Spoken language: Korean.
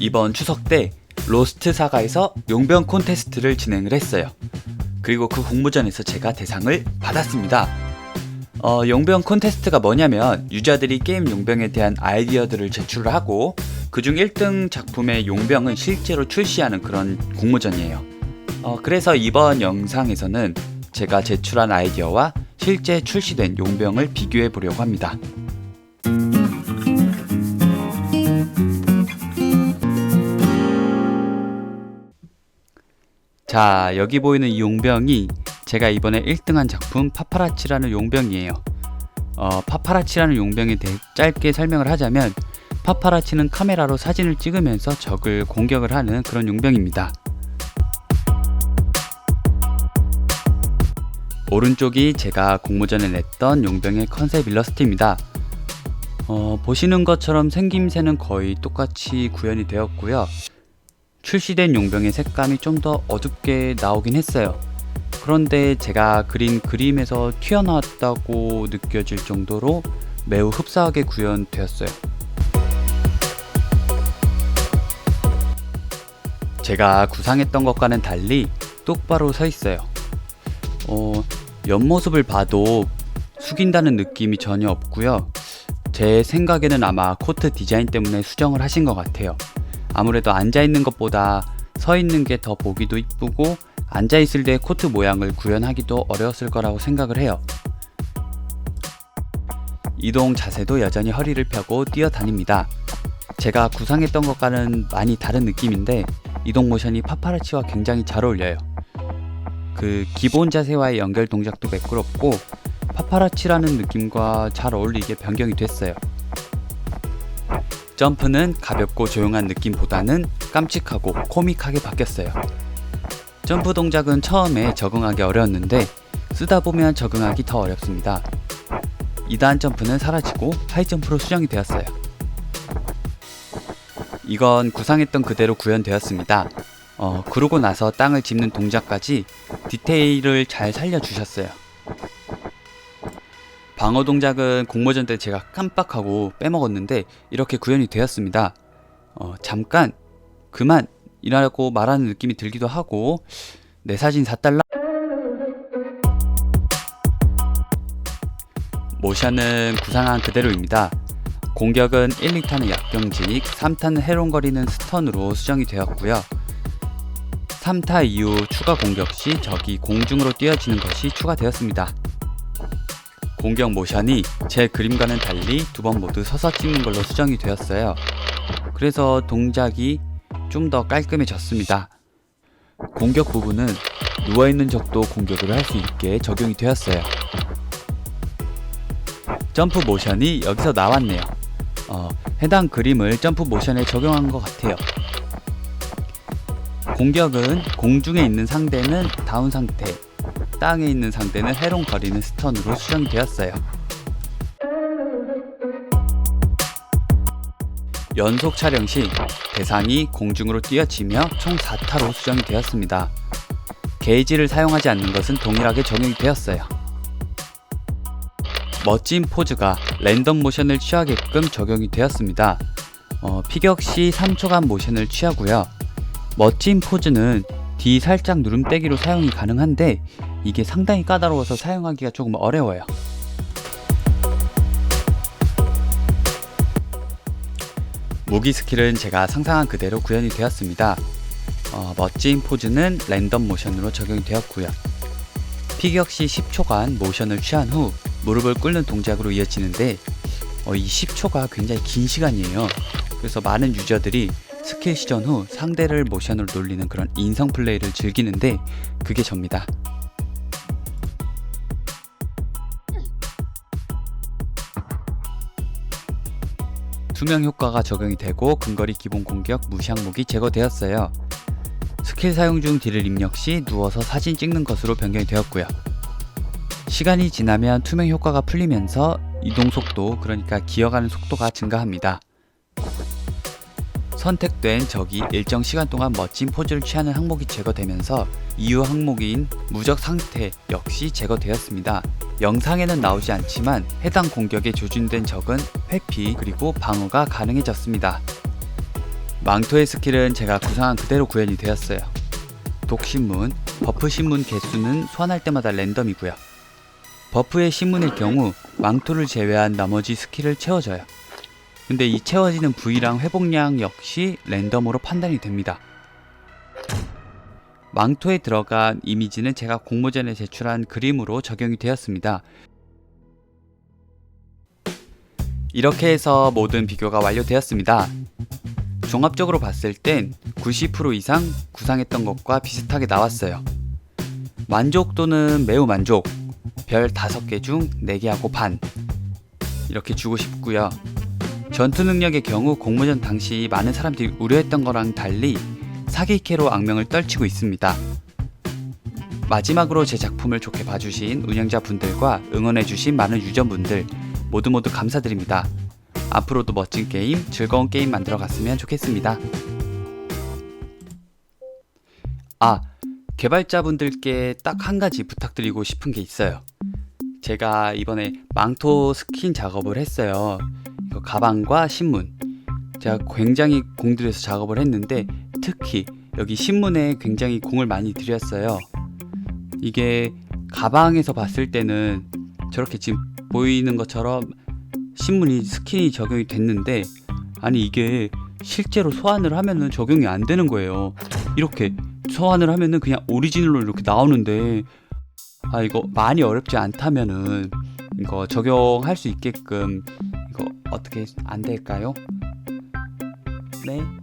이번 추석 때 로스트 사가에서 용병 콘테스트를 진행을 했어요. 그리고 그 공모전에서 제가 대상을 받았습니다. 어, 용병 콘테스트가 뭐냐면 유저들이 게임 용병에 대한 아이디어들을 제출을 하고 그중 1등 작품의 용병은 실제로 출시하는 그런 공모전이에요. 어, 그래서 이번 영상에서는 제가 제출한 아이디어와 실제 출시된 용병을 비교해 보려고 합니다. 자, 여기 보이는 이 용병이 제가 이번에 1등한 작품 파파라치라는 용병이에요. 어, 파파라치라는 용병에 대해 짧게 설명을 하자면 파파라치는 카메라로 사진을 찍으면서 적을 공격을 하는 그런 용병입니다. 오른쪽이 제가 공모전에 냈던 용병의 컨셉 일러스트입니다. 어, 보시는 것처럼 생김새는 거의 똑같이 구현이 되었고요. 출시된 용병의 색감이 좀 더 어둡게 나오긴 했어요. 그런데 제가 그린 그림에서 튀어나왔다고 느껴질 정도로 매우 흡사하게 구현되었어요. 제가 구상했던 것과는 달리 똑바로 서 있어요. 어, 옆모습을 봐도 숙인다는 느낌이 전혀 없고요. 제 생각에는 아마 코트 디자인 때문에 수정을 하신 것 같아요. 아무래도 앉아 있는 것보다 서 있는 게 더 보기도 이쁘고 앉아 있을 때 코트 모양을 구현하기도 어려웠을 거라고 생각을 해요. 이동 자세도 여전히 허리를 펴고 뛰어다닙니다. 제가 구상했던 것과는 많이 다른 느낌인데 이동 모션이 파파라치와 굉장히 잘 어울려요. 그 기본 자세와의 연결 동작도 매끄럽고 파파라치라는 느낌과 잘 어울리게 변경이 됐어요. 점프는 가볍고 조용한 느낌보다는 깜찍하고 코믹하게 바뀌었어요. 점프 동작은 처음에 적응하기 어려웠는데 쓰다 보면 적응하기 더 어렵습니다. 2단 점프는 사라지고 하이점프로 수정이 되었어요. 이건 구상했던 그대로 구현되었습니다. 어, 그러고 나서 땅을 짚는 동작까지 디테일을 잘 살려주셨어요. 방어 동작은 공모전 때 제가 깜빡하고 빼먹었는데 이렇게 구현이 되었습니다. 어, 잠깐 그만 이라고 말하는 느낌이 들기도 하고 내 사진 4달러 모션은 구상한 그대로입니다. 공격은 1, 2타는 약병직, 3타는 해롱거리는 스턴으로 수정이 되었고요. 3타 이후 추가 공격 시 적이 공중으로 뛰어지는 것이 추가되었습니다. 공격 모션이 제 그림과는 달리 두 번 모두 서서 찍는 걸로 수정이 되었어요. 그래서 동작이 좀 더 깔끔해졌습니다. 공격 부분은 누워있는 적도 공격을 할 수 있게 적용이 되었어요. 점프 모션이 여기서 나왔네요. 어, 해당 그림을 점프 모션에 적용한 것 같아요. 공격은 공중에 있는 상대는 다운 상태, 땅에 있는 상대는 해롱거리는 스턴으로 수정되었어요. 연속 촬영 시 대상이 공중으로 뛰어치며 총 4타로 수정이 되었습니다. 게이지를 사용하지 않는 것은 동일하게 적용이 되었어요. 멋진 포즈가 랜덤 모션을 취하게끔 적용이 되었습니다. 어, 피격 시 3초간 모션을 취하고요. 멋진 포즈는 D 살짝 누름떼기로 사용이 가능한데 이게 상당히 까다로워서 사용하기가 조금 어려워요. 무기 스킬은 제가 상상한 그대로 구현이 되었습니다. 어, 멋진 포즈는 랜덤 모션으로 적용이 되었고요. 피격 시 10초간 모션을 취한 후 무릎을 꿇는 동작으로 이어지는데 어, 이 10초가 굉장히 긴 시간이에요. 그래서 많은 유저들이 스킬 시전 후 상대를 모션으로 놀리는 그런 인성 플레이를 즐기는데 그게 접니다. 투명 효과가 적용이 되고 근거리 기본 공격 무시 항목이 제거되었어요. 스킬 사용 중 딜을 입력 시 누워서 사진 찍는 것으로 변경이 되었고요. 시간이 지나면 투명 효과가 풀리면서 이동 속도, 그러니까 기어가는 속도가 증가합니다. 선택된 적이 일정 시간 동안 멋진 포즈를 취하는 항목이 제거되면서 이후 항목인 무적 상태 역시 제거되었습니다. 영상에는 나오지 않지만 해당 공격에 조준된 적은 회피 그리고 방어가 가능해졌습니다. 망토의 스킬은 제가 구상한 그대로 구현이 되었어요. 독신문, 버프 신문 개수는 소환할 때마다 랜덤이고요. 버프의 신문일 경우 망토를 제외한 나머지 스킬을 채워줘요. 근데 이 채워지는 부위랑 회복량 역시 랜덤으로 판단이 됩니다. 망토에 들어간 이미지는 제가 공모전에 제출한 그림으로 적용이 되었습니다. 이렇게 해서 모든 비교가 완료되었습니다. 종합적으로 봤을 땐 90% 이상 구상했던 것과 비슷하게 나왔어요. 만족도는 매우 만족. 별 5개 중 4개하고 반. 이렇게 주고 싶고요. 전투 능력의 경우 공모전 당시 많은 사람들이 우려했던 거랑 달리 사기캐로 악명을 떨치고 있습니다. 마지막으로 제 작품을 좋게 봐주신 운영자분들과 응원해주신 많은 유저분들 모두 모두 감사드립니다. 앞으로도 멋진 게임, 즐거운 게임 만들어 갔으면 좋겠습니다. 아, 개발자분들께 딱 한 가지 부탁드리고 싶은 게 있어요. 제가 이번에 망토 스킨 작업을 했어요. 이거 가방과 신문. 제가 굉장히 공들여서 작업을 했는데 특히 여기 신문에 굉장히 공을 많이 들였어요. 이게 가방에서 봤을 때는 저렇게 지금 보이는 것처럼 신문이 스킨이 적용이 됐는데 아니 이게 실제로 소환을 하면은 적용이 안 되는 거예요. 이렇게 소환을 하면은 그냥 오리지널로 이렇게 나오는데 아 이거 많이 어렵지 않다면은 이거 적용할 수 있게끔 어떻게 안 될까요? 네.